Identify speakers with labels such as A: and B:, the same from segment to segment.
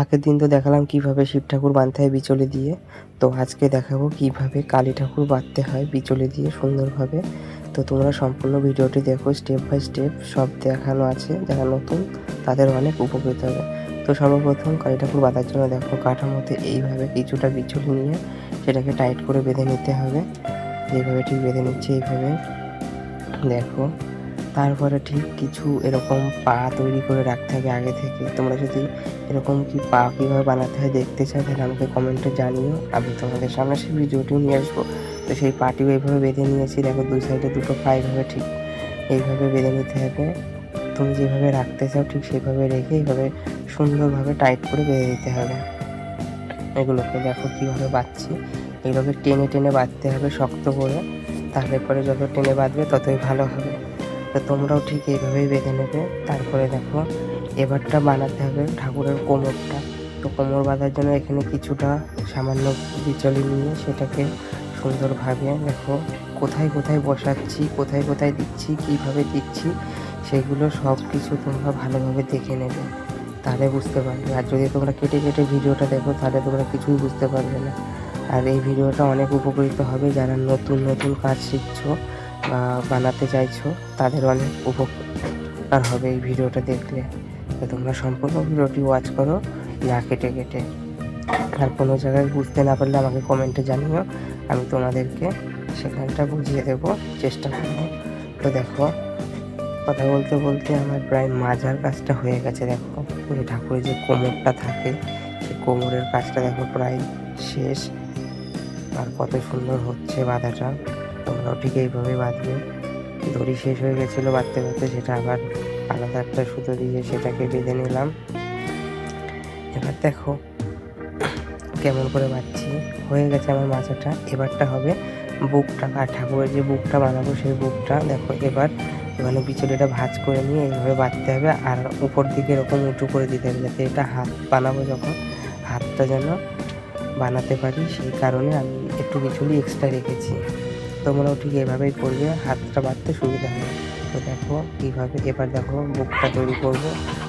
A: আগের দিন তো দেখালাম কীভাবে শিব ঠাকুর বাঁধতে হয় বিচলি দিয়ে। তো আজকে দেখাবো কীভাবে কালী ঠাকুর বাঁধতে হয় বিচলি দিয়ে সুন্দরভাবে। তো তোমরা সম্পূর্ণ ভিডিওটি দেখো স্টেপ বাই স্টেপ সব দেখানো আছে। যারা নতুন, তাদের অনেক উপকৃত হবে। তো সর্বপ্রথম কালী ঠাকুর বাঁধার জন্য দেখো কাঠামোতে এইভাবে কিছুটা বিচলি নিয়ে সেটাকে টাইট করে বেঁধে নিতে হবে। যেভাবে ঠিক বেঁধে নিচ্ছে, এইভাবে দেখো। তারপরে ঠিক কিছু এরকম পা তৈরি করে রাখতে হবে আগে থেকে। তোমরা যদি এরকম কি পা কীভাবে বানাতে হয় দেখতে চাও, তাহলে আমাকে কমেন্টে জানিও। আমি তোমাদের সামনে সেই ভিডিওটিও নিয়ে আসব। তো সেই পাটিও এইভাবে বেঁধে নিয়েছি। দেখো দুই সাইডে দুটো পা এইভাবে ঠিক এইভাবে বেঁধে নিতে হবে। তুমি যেভাবে রাখতে চাও ঠিক সেভাবে রেখে এইভাবে সুন্দরভাবে টাইট করে বেঁধে দিতে হবে। এগুলোকে দেখো কীভাবে বাঁধছি। এগুলোকে টেনে টেনে বাঁধতে হবে শক্ত করে। তাহলে পরে যত টেনে বাঁধবে ততই ভালো হবে। তো তোমরাও ঠিক এইভাবেই বেঁধে নেবে। তারপরে দেখো, এবারটা বানাতে হবে ঠাকুরের কোমরটা। তো কোমর বাঁধার জন্য এখানে কিছুটা সামান্য বিচলি নিয়ে সেটাকে সুন্দরভাবে দেখো, কোথায় কোথায় বসাচ্ছি, কোথায় কোথায় দিচ্ছি, কীভাবে দিচ্ছি, সেগুলো সব কিছু তোমরা ভালোভাবে দেখে নেবে। তাহলে বুঝতে পারবে। আর যদি তোমরা কেটে কেটে ভিডিওটা দেখো, তাহলে তোমরা কিছুই বুঝতে পারবে না। আর এই ভিডিওটা অনেক উপকৃত হবে যারা নতুন নতুন কাজ শিখছো। বানাতে চাইছো তাদের অনেক উপকার হবে এই ভিডিওটা দেখলে। তো তোমরা সম্পূর্ণ ভিডিওটি ওয়াচ করো, না কেটে কেটে। আর কোনো জায়গায় বুঝতে না পারলে আমাকে কমেন্টে জানিও, আমি তোমাদেরকে সেখানটা বুঝিয়ে দেবো, চেষ্টা করব। তো দেখো, কথা বলতে বলতে আমার প্রায় মাজার কাজটা হয়ে গেছে, দেখো। ওই ঠাকুরের যে কোমরটা থাকে সেই কোমরের কাজটা দেখো প্রায় শেষ। আর কত সুন্দর হচ্ছে বাঁধাটা তোমরাও ঠিক এইভাবে বাঁধবে দড়ি শেষ হয়ে গেছিল বাঁধতে বাঁধতে, সেটা আবার আলাদা একটা সুতো দিয়ে সেটাকে বেঁধে নিলাম। এবার দেখো কেমন করে বাঁধছি। হয়ে গেছে আমার মাচাটা এবারটা হবে বুকটা আর ঠাকুরের যে বুকটা বানাবো সেই বুকটা। দেখো এবার মানে বিচলিটা ভাঁজ করে নিয়ে এইভাবে বাঁধতে হবে। আর উপর দিকে এরকম উঁচু করে দিতে হবে যাতে এটা হাত বানাবো যখন। হাতটা যেন বানাতে পারি, সেই কারণে আমি একটু বিচুলি এক্সট্রা রেখেছি। তোমরাও ঠিক এভাবেই করবে, হাতটা বাঁধতে সুবিধা হবে। তো দেখো কীভাবে, এবার দেখো বুকটা তৈরি করব।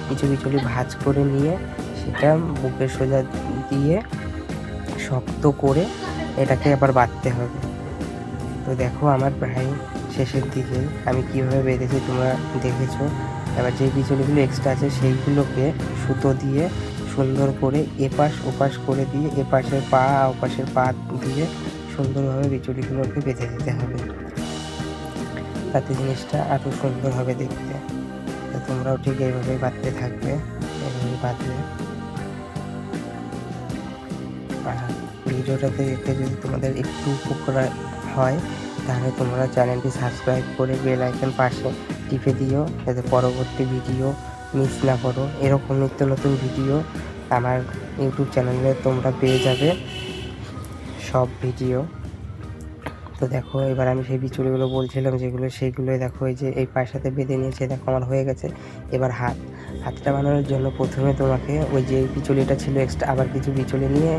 A: কিছু বিচুলি ভাঁজ করে নিয়ে সেটা বুকের সোজা দিয়ে শক্ত করে এটাকে আবার বাঁধতে হবে। তো দেখো আমার প্রায় শেষের দিকে আমি কীভাবে বেঁধেছি তোমরা দেখেছ। এবার যে বিচুলিগুলো এক্সট্রা আছে সেইগুলোকে সুতো দিয়ে সুন্দর করে এপাশ ওপাশ করে দিয়ে এপাশের পা, ওপাশের পা দিয়ে সুন্দরভাবে বিচুলিগুলোকে বেঁধে দিতে হবে। তাতে জিনিসটা আরও সুন্দর হবে দেখতে। তো তোমরাও ঠিক এইভাবে বাঁধতে থাকবে, এইভাবে বাঁধবে আর ভিডিওটাতে দেখতে যদি তোমাদের একটু উপকার হয়, তাহলে তোমরা চ্যানেলটি সাবস্ক্রাইব করে বেল আইকন পাশে টিপে দিও, যাতে পরবর্তী ভিডিও মিস না করো। এরকম নিত্য নতুন ভিডিও আমার ইউটিউব চ্যানেলে তোমরা পেয়ে যাবে। সব ভিডিও। তো দেখো, এবার আমি সেই বিচুলিগুলো বলছিলাম যেগুলো সেইগুলোই দেখো, এই যে এই পায়ের সাথে বেঁধে নিয়েছে, দেখো আমার হয়ে গেছে। এবার হাত, হাতটা বানানোর জন্য প্রথমে তোমাকে ওই যে বিচুলিটা ছিল এক্সট্রা আবার কিছু বিচুলি নিয়ে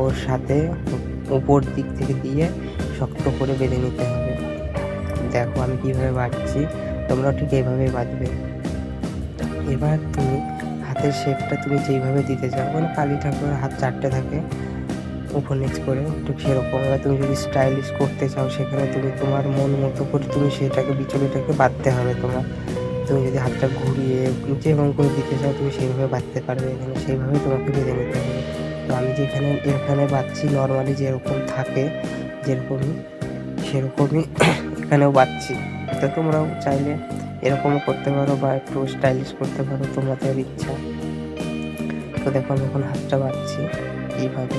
A: ওর সাথে উপর দিক থেকে দিয়ে শক্ত করে বেঁধে নিতে হবে। দেখো আমি কীভাবে বাঁধছি, তোমরাও ঠিক এইভাবেই বাঁধবে। এবার তুমি হাতের শেপটা তুমি যেইভাবে দিতে চাও মানে কালী ঠাকুরের হাত চারটে থাকে উপর নিচ করে, ঠিক সেরকম এবার তুমি যদি স্টাইলিশ করতে চাও, সেখানে তুমি তোমার মন মতো করে তুমি সেটাকে বিচলিটাকে বাঁধতে হবে তোমার। তুমি যদি হাতটা ঘুরিয়ে যেরকম করে দিতে চাও তুমি সেইভাবে বাঁধতে পারবে এখানে। সেইভাবে তোমাকে বেঁধে নিতে হবে। তো আমি যেখানে, এখানে বাঁধছি নর্মালি যেরকম থাকে, যেরকমই, সেরকমই এখানেও বাঁধছি। তো তোমরাও চাইলে এরকমও করতে পারো বা একটু স্টাইলিশ করতে পারো তোমাদের ইচ্ছা। তো দেখো আমি এখন হাতটা বাঁধছি এইভাবে।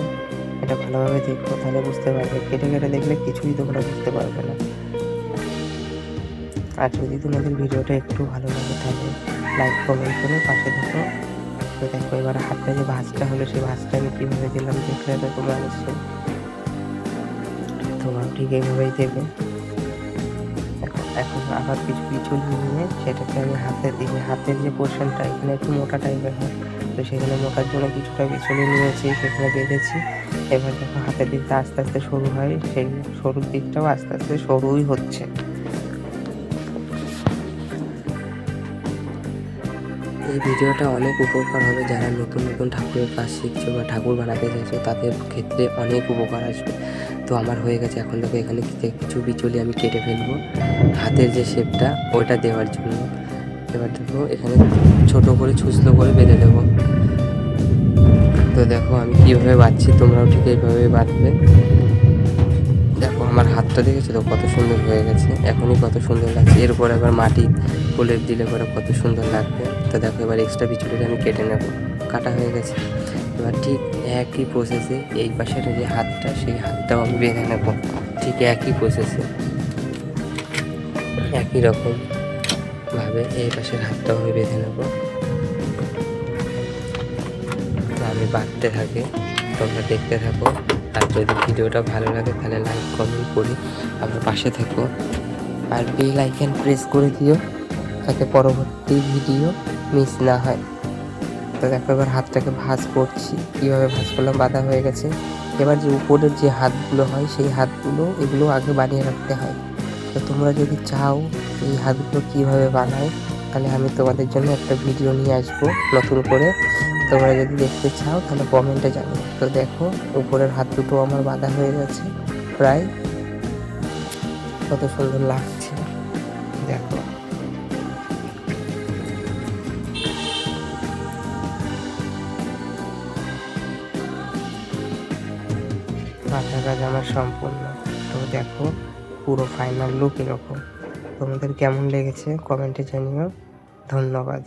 A: এটা ভালোভাবে দেখো, তাহলে বুঝতে পারবে। কেটে কেটে দেখলে কিছুই তোমরা বুঝতে পারবে না। আর যদি তোমাদের ভিডিওটা একটু ভালো লাগে, তাহলে লাইক কমেন্ট করে পাশে দেখো দেখো, এবার হাতটা যে ভাঁজটা হলো, সেই ভাঁজটা আমি কীভাবে দিলাম দেখলে তো তোমরা নিশ্চয়ই তোমরা ঠিক এইভাবেই দেবে। এখন আবার কিছু কিছু নিয়ে সেটাকে আমি হাতে দিকে হাতের যে পোর্শনটা এখানে একটু মোটা টাইপের হয়। তো সেখানে মোটার জন্য কিছুটা পিছনে নিয়েছি, সেখানে বেঁধেছি। এবার দেখো হাতের দিকটা আস্তে আস্তে সরু হয়, সেই সরুর দিকটাও আস্তে আস্তে সরুই হচ্ছে। এই ভিডিওটা অনেক উপকার হবে যারা নতুন নতুন ঠাকুরের কাজ শিখছে বা ঠাকুর বানাতে চাইছে, তাদের ক্ষেত্রে অনেক উপকার আসবে। তো আমার হয়ে গেছে, এখন দেখো এখানে কিছু বিচুলি আমি কেটে ফেলব। হাতের যে শেপটা ওইটা দেওয়ার জন্য। এবার দেখো এখানে ছোট করে ছুঁচলো করে বেঁধে দেবো। তো দেখো আমি কীভাবে বাঁধছি, তোমরাও ঠিক এইভাবে বাঁধবে। দেখো আমার হাতটা দেখেছ তো? কত সুন্দর হয়ে গেছে। এখনই কত সুন্দর লাগছে। এরপর আবার মাটি ফুলের দিলে পরে কত সুন্দর লাগবে। তো দেখো এবার এক্সট্রা বিচুলিটা আমি কেটে নেব। কাটা হয়ে গেছে। এবার ঠিক একই প্রসেসে এই পাশের যে হাতটা, সেই হাতটাও আমি বেঁধে নেব। ঠিক একই প্রসেসে একই রকম। ভাবে এই পাশের হাতটাও আমি বেঁধে নেব। আমি বাঁধতে থাকি, তোমরা দেখতে থাকো। আর যদি ভিডিওটা ভালো লাগে, তাহলে লাইক কমেন্ট করি। আমার পাশে থেকো। আর বেল আইকন প্রেস করে দিও, যাতে পরবর্তী ভিডিও মিস না হয়। তো দেখো এবার হাতটাকে ভাঁজ করছি। কীভাবে ভাঁজ করলাম? বাঁধা হয়ে গেছে। এবার যে উপরের যে হাতগুলো হয়, সেই হাতগুলো, এগুলো আগে বানিয়ে রাখতে হয়। তো তোমরা যদি চাও এই হাতগুলো কীভাবে বানায় তাহলে আমি তোমাদের জন্য একটা ভিডিও নিয়ে আসব নতুন করে। তোমরা যদি দেখতে চাও, তাহলে কমেন্টে জানো তো দেখো, উপরের হাত দুটো আমার বাঁধা হয়ে গেছে, প্রায়। কত সুন্দর লাগছে। দেখো। মাথা কাজ আমার সম্পূর্ণ। তো দেখো, পুরো ফাইনাল লুক এরকম। তোমাদের কেমন লেগেছে কমেন্টে জানিও। ধন্যবাদ।